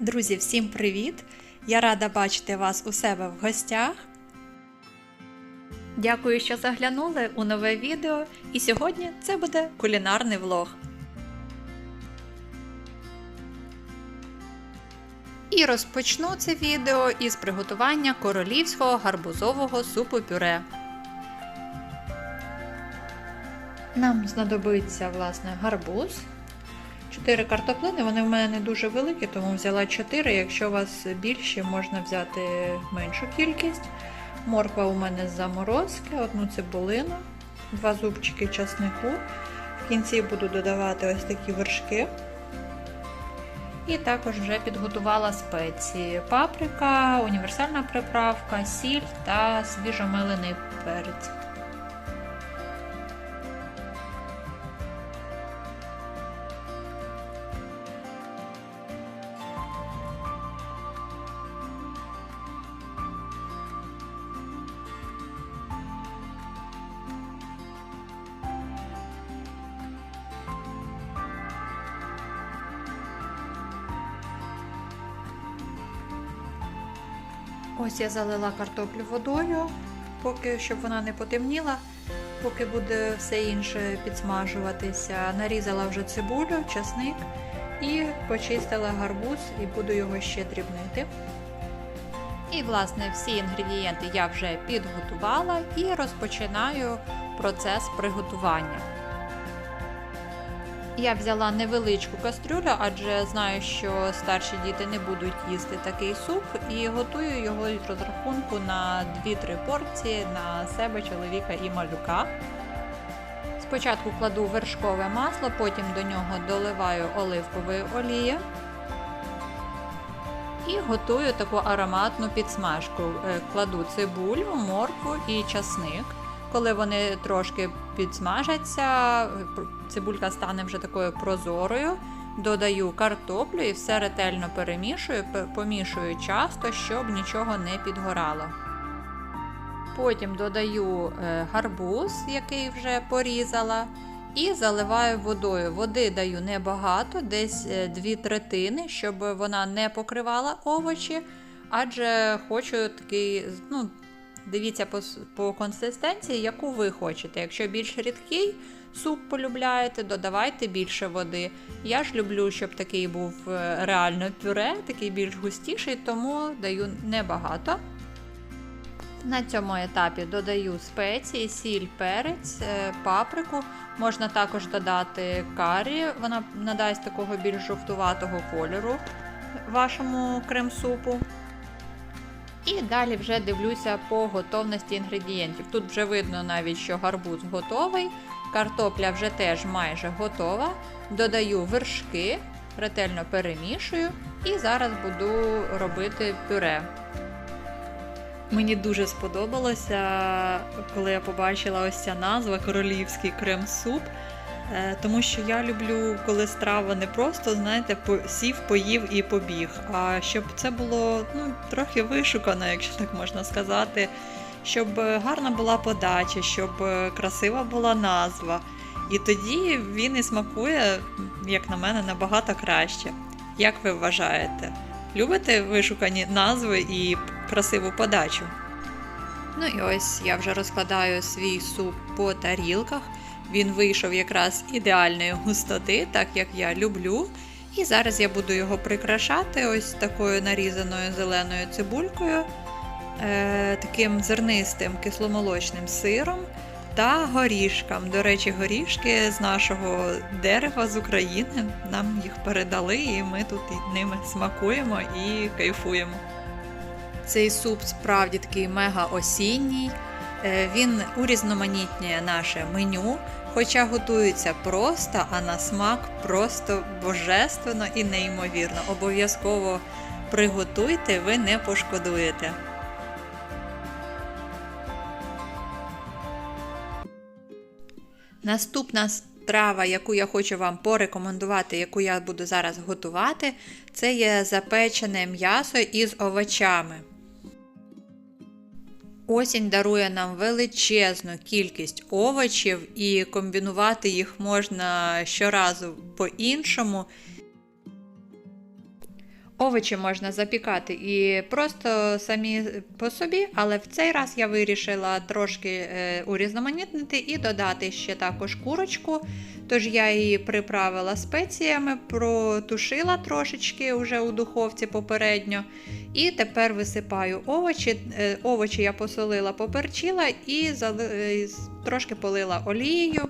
Друзі, всім привіт! Я рада бачити вас у себе в гостях. Дякую, що заглянули у нове відео, і сьогодні це буде кулінарний влог. І розпочну це відео із приготування королівського гарбузового супу пюре. Нам знадобиться власне гарбуз. 4 картоплини, вони в мене не дуже великі, тому взяла 4. Якщо у вас більші, можна взяти меншу кількість. Морква у мене з заморозки, одну цибулину, два зубчики часнику. В кінці буду додавати ось такі вершки. І також вже підготувала спеції: паприка, універсальна приправка, сіль та свіжомелений перець. Ось я залила картоплю водою, поки щоб вона не потемніла, поки буде все інше підсмажуватися. Нарізала вже цибулю, часник і почистила гарбуз і буду його ще дрібнити. І, власне, всі інгредієнти я вже підготувала і розпочинаю процес приготування. Я взяла невеличку кастрюлю, адже знаю, що старші діти не будуть їсти такий суп, і готую його з розрахунку на 2-3 порції на себе, чоловіка і малюка. Спочатку кладу вершкове масло, потім до нього доливаю оливкової олії і готую таку ароматну підсмажку. Кладу цибулю, моркву і часник. Коли вони трошки підсмажаться, цибулька стане вже такою прозорою, додаю картоплю і все ретельно перемішую, помішую часто, щоб нічого не підгорало. Потім додаю гарбуз, який вже порізала, і заливаю водою. Води даю небагато, десь 2 третини, щоб вона не покривала овочі, адже хочу такий, ну, Дивіться по, по консистенції, яку ви хочете. Якщо більш рідкий суп полюбляєте, додавайте більше води. Я ж люблю, щоб такий був реально пюре, такий більш густіший, тому даю небагато. На цьому етапі додаю спеції, сіль, перець, паприку. Можна також додати карі, вона надасть такого більш жовтуватого кольору вашому крем-супу. І далі вже дивлюся по готовності інгредієнтів. Тут вже видно навіть, що гарбуз готовий, картопля вже теж майже готова. Додаю вершки, ретельно перемішую і зараз буду робити пюре. Мені дуже сподобалося, коли я побачила ось ця назва королівський крем-суп. Тому що я люблю, коли страва не просто, знаєте, сів, поїв і побіг. А щоб це було ну, трохи вишукано, якщо так можна сказати, щоб гарна була подача, щоб красива була назва. І тоді він і смакує, як на мене, набагато краще. Як ви вважаєте? Любите вишукані назви і красиву подачу? Ну і ось я вже розкладаю свій суп по тарілках. Він вийшов якраз ідеальної густоти, так як я люблю. І зараз я буду його прикрашати ось такою нарізаною зеленою цибулькою, е, таким зернистим кисломолочним сиром та горішком. До речі, горішки з нашого дерева з України. Нам їх передали, і ми тут ними смакуємо і кайфуємо. Цей суп справді такий мега осінній. Він урізноманітнює наше меню, хоча готується просто, а на смак просто божественно і неймовірно. Обов'язково приготуйте, ви не пошкодуєте. Наступна страва, яку я хочу вам порекомендувати, яку я буду зараз готувати, це є запечене м'ясо із овочами. Осінь дарує нам величезну кількість овочів, і комбінувати їх можна щоразу по-іншому. Овочі можна запікати і просто самі по собі, але в цей раз я вирішила трошки е, урізноманітнити і додати ще також курочку. Тож я її приправила спеціями, протушила трошечки вже у духовці попередньо. І тепер висипаю овочі. Е, Овочі я посолила, поперчила і е, трошки полила олією.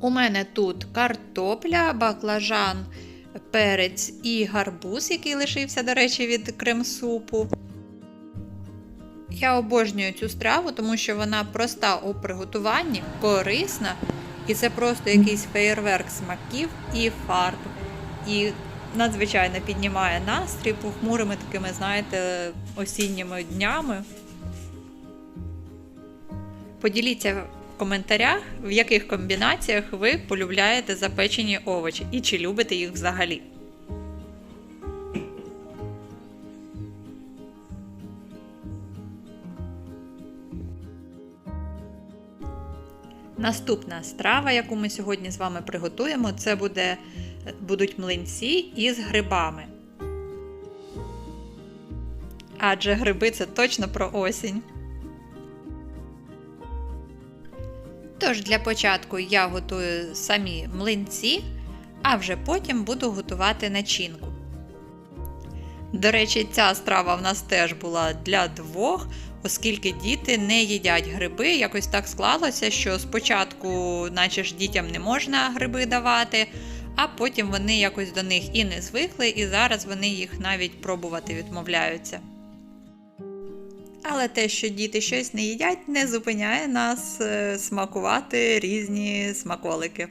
У мене тут картопля, баклажан, перець і гарбуз, який лишився, до речі, від крем-супу. Я обожнюю цю страву, тому що вона проста у приготуванні, корисна, і це просто якийсь феєрверк смаків і фарб. І надзвичайно піднімає настрій похмурими такими, знаєте, осінніми днями. Поділіться в коментарях, в яких комбінаціях ви полюбляєте запечені овочі і чи любите їх взагалі. Наступна страва, яку ми сьогодні з вами приготуємо, це буде, будуть млинці із грибами. Адже гриби це точно про осінь. Тож для початку я готую самі млинці, а вже потім буду готувати начинку. До речі, ця страва в нас теж була для двох, оскільки діти не їдять гриби. Якось так склалося, що спочатку, наче ж дітям не можна гриби давати, а потім вони якось до них і не звикли, і зараз вони їх навіть пробувати відмовляються. Але те, що діти щось не їдять, не зупиняє нас е, смакувати різні смаколики.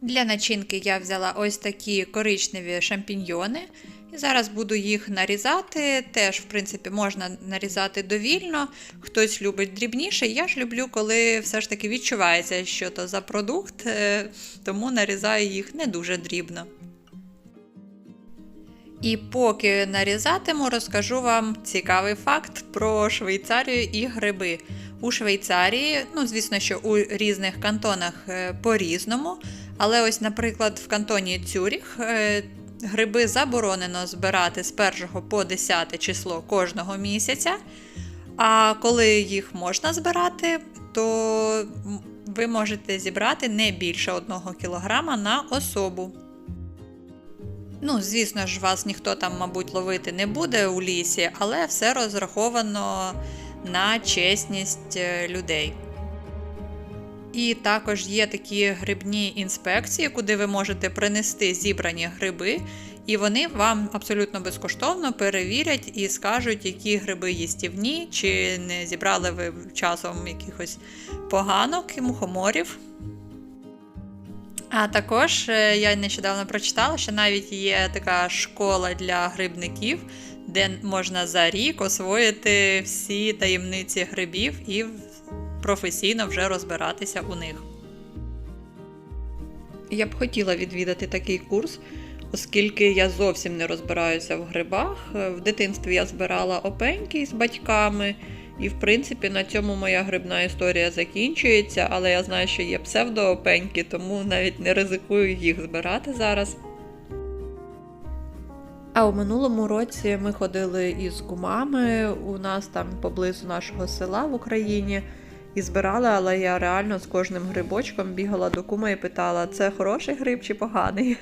Для начинки я взяла ось такі коричневі шампіньйони. І зараз буду їх нарізати. Теж, в принципі, можна нарізати довільно. Хтось любить дрібніше. Я ж люблю, коли все ж таки відчувається, що то за продукт, е, тому нарізаю їх не дуже дрібно. І поки нарізатиму, розкажу вам цікавий факт про Швейцарію і гриби. У Швейцарії, ну, звісно, що у різних кантонах е, по-різному. Але ось, наприклад, в кантоні Цюріх е, гриби заборонено збирати з 1 по 10 число кожного місяця. А коли їх можна збирати, то ви можете зібрати не більше 1 кг на особу. Ну, звісно ж, вас ніхто там, мабуть, ловити не буде у лісі, але все розраховано на чесність е, людей. І також є такі грибні інспекції, куди ви можете принести зібрані гриби, і вони вам абсолютно безкоштовно перевірять і скажуть, які гриби їстівні, чи не зібрали ви часом якихось поганок і мухоморів. А також е, я нещодавно прочитала, що навіть є така школа для грибників, де можна за рік освоїти всі таємниці грибів і професійно вже розбиратися у них. Я б хотіла відвідати такий курс, оскільки я зовсім не розбираюся в грибах. В дитинстві я збирала опеньки з батьками, і, в принципі, на цьому моя грибна історія закінчується, але я знаю, що є псевдоопеньки, тому навіть не ризикую їх збирати зараз. А у минулому році ми ходили із кумами у нас там поблизу нашого села в Україні і збирала, але я реально з кожним грибочком бігала до кума і питала, це хороший гриб чи поганий.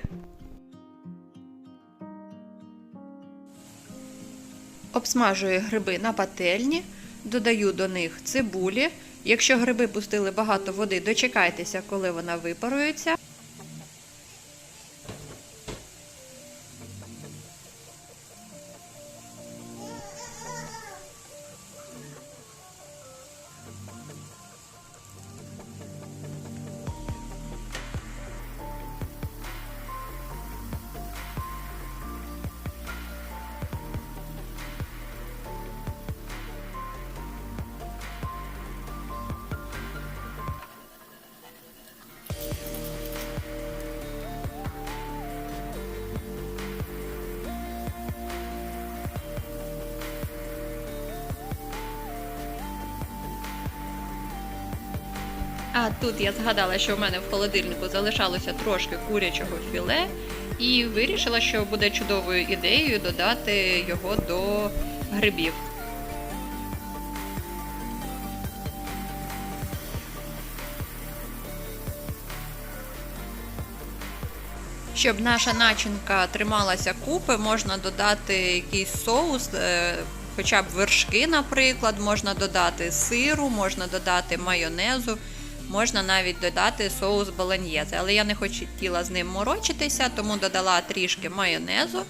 Обсмажую гриби на пательні, додаю до них цибулі. Якщо гриби пустили багато води, дочекайтеся, коли вона випарується. А тут я згадала, що в мене в холодильнику залишалося трошки курячого філе, і вирішила, що буде чудовою ідеєю додати його до грибів. Щоб наша начинка трималася купи, можна додати якийсь соус, е, хоча б вершки, наприклад, можна додати сиру, можна додати майонезу, можна навіть додати соус болоньєзе. Але я не хотіла з ним морочитися, тому додала трішки майонезу.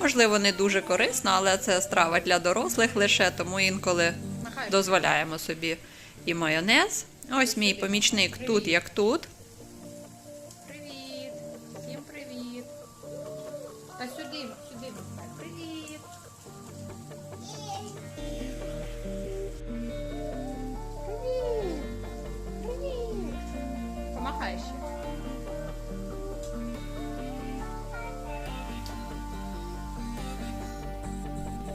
Можливо, не дуже корисно, але це страва для дорослих лише, тому інколи дозволяємо собі і майонез. Ось мій помічник тут як тут.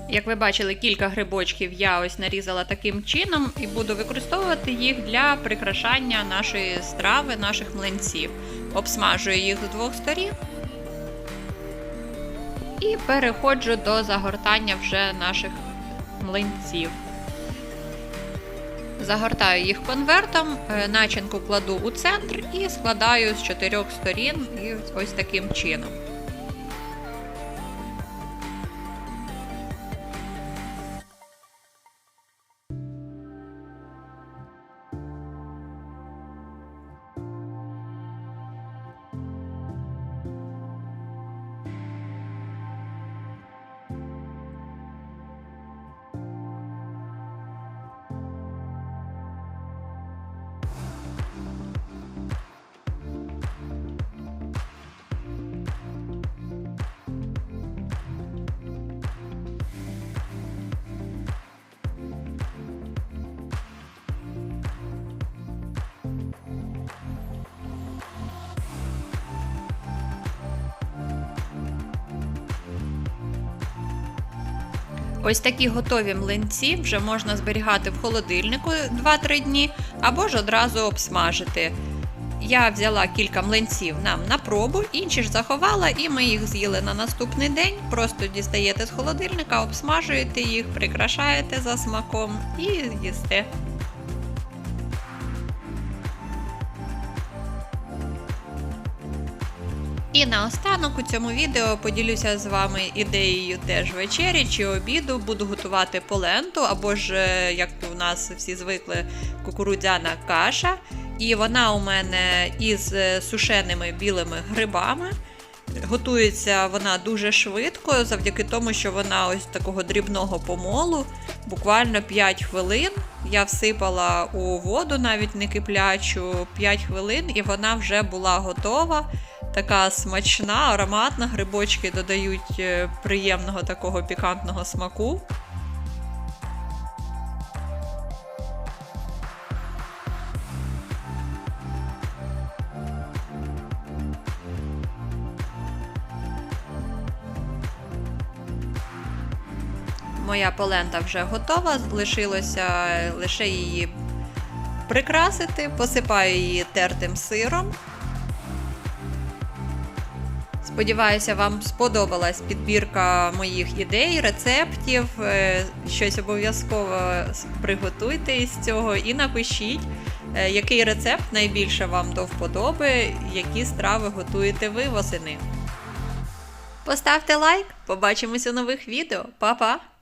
Як ви бачили, кілька грибочків я ось нарізала таким чином і буду використовувати їх для прикрашання нашої страви, наших млинців. Обсмажую їх з двох сторін. І переходжу до загортання вже наших млинців. Загортаю їх конвертом, е, начинку кладу у центр і складаю з чотирьох сторін ось таким чином. Ось такі готові млинці вже можна зберігати в холодильнику 2-3 дні або ж одразу обсмажити. Я взяла кілька млинців нам на пробу, інші ж заховала, і ми їх з'їли на наступний день. Просто дістаєте з холодильника, обсмажуєте їх, прикрашаєте за смаком і їсте. І наостанок у цьому відео поділюся з вами ідеєю теж вечері чи обіду. Буду готувати поленту, або ж, е, як у нас всі звикли, кукурудзяна каша. І вона у мене із е, сушеними білими грибами. Готується вона дуже швидко, завдяки тому, що вона ось такого дрібного помолу. Буквально 5 хвилин. Я всипала у воду, навіть не киплячу, 5 хвилин, і вона вже була готова. Така смачна, ароматна. Грибочки додають е, приємного такого пікантного смаку. Моя полента вже готова, лишилося лише її прикрасити, посипаю її тертим сиром. Сподіваюся, вам сподобалась підбірка моїх ідей, рецептів. Е, Щось обов'язково приготуйте із цього і напишіть, е, який рецепт найбільше вам до вподоби, які страви готуєте ви восени. Поставте лайк, побачимось у нових відео. Па-па!